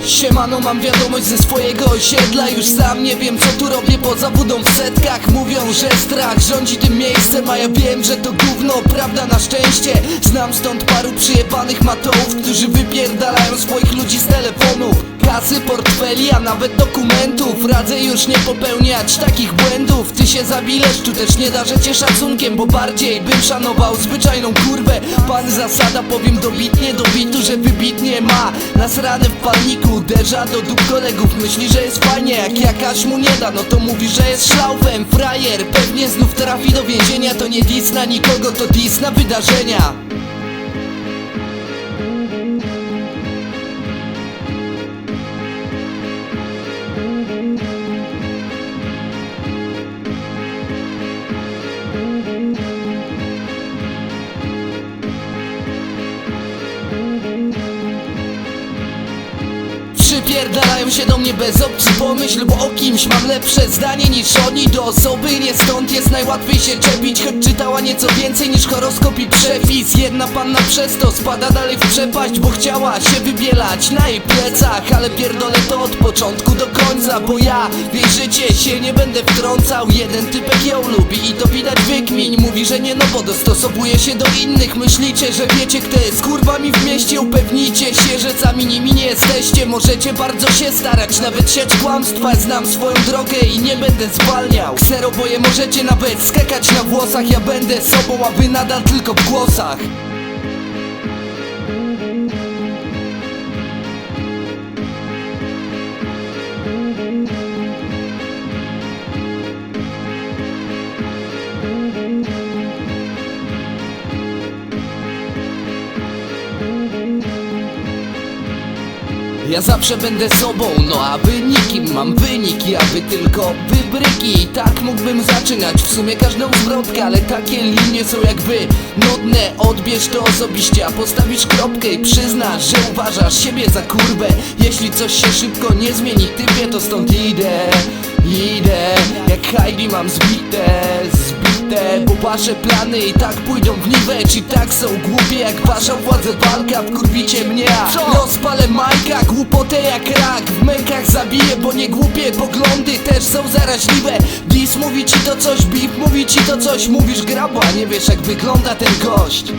Siemano, mam wiadomość ze swojego osiedla. Już sam nie wiem co tu robię poza budą w setkach Mówią, że strach rządzi tym miejscem A ja wiem, że to gówno, prawda na szczęście. Znam stąd paru przyjebanych matołów Którzy wypierdalają swoich ludzi z telefonów Kasy, portfeli, a nawet dokumentów. Radzę już nie popełniać takich błędów. Ty się zabilesz, tu też nie darzecie szacunkiem Bo bardziej bym szanował zwyczajną kurwę. Pan zasada, powiem dobitnie do bitu, że wybitnie ma Nasrane w palniku, uderza do dup kolegów Myśli, że jest fajnie, jak jakaś mu nie da No to mówi, że jest szlaufem, frajer Pewnie znów trafi do więzienia. To nie dis na nikogo, to dis na wydarzenia Przypierdalają się do mnie bez opcji pomyśl Bo o kimś mam lepsze zdanie niż oni. Do osoby nie stąd jest najłatwiej się czepić Choć czytała nieco więcej niż horoskop i przepis. Jedna panna przez to spada dalej w przepaść Bo chciała się wybielać na jej plecach. Ale pierdolę to od początku do końca Bo ja w jej życie się nie będę wtrącał. Jeden typek ją lubi i to widać wykmiń Mówi, że nie no bo dostosowuje się do innych. Myślicie, że wiecie kto jest kurwami w mieście? Upewnijcie się, że sami nimi nie jesteście. Możecie bardzo się starać, nawet sieć kłamstwa Znam swoją drogę i nie będę zwalniał. Kseroboje możecie nawet skakać na włosach Ja będę sobą, a wy nadal tylko w głosach Ja zawsze będę sobą, no a wy nikim Mam wyniki, a wy tylko wybryki. I tak mógłbym zaczynać w sumie każdą zwrotkę Ale takie linie są jak wy Nudne, odbierz to osobiście A postawisz kropkę i przyznasz, że uważasz siebie za kurwę. Jeśli coś się szybko nie zmieni, typie to stąd idę Idę, jak Heidi mam zbite, zbite Bo wasze plany i tak pójdą w niwecz I tak są głupie jak wasza władza walka Wkurwicie mnie, a rozpalę majka Głupotę jak rak, w mękach zabiję Bo nie głupie poglądy też są zaraźliwe. Dis mówi ci to coś, beef mówi ci to coś Mówisz grabo, a nie wiesz jak wygląda ten gość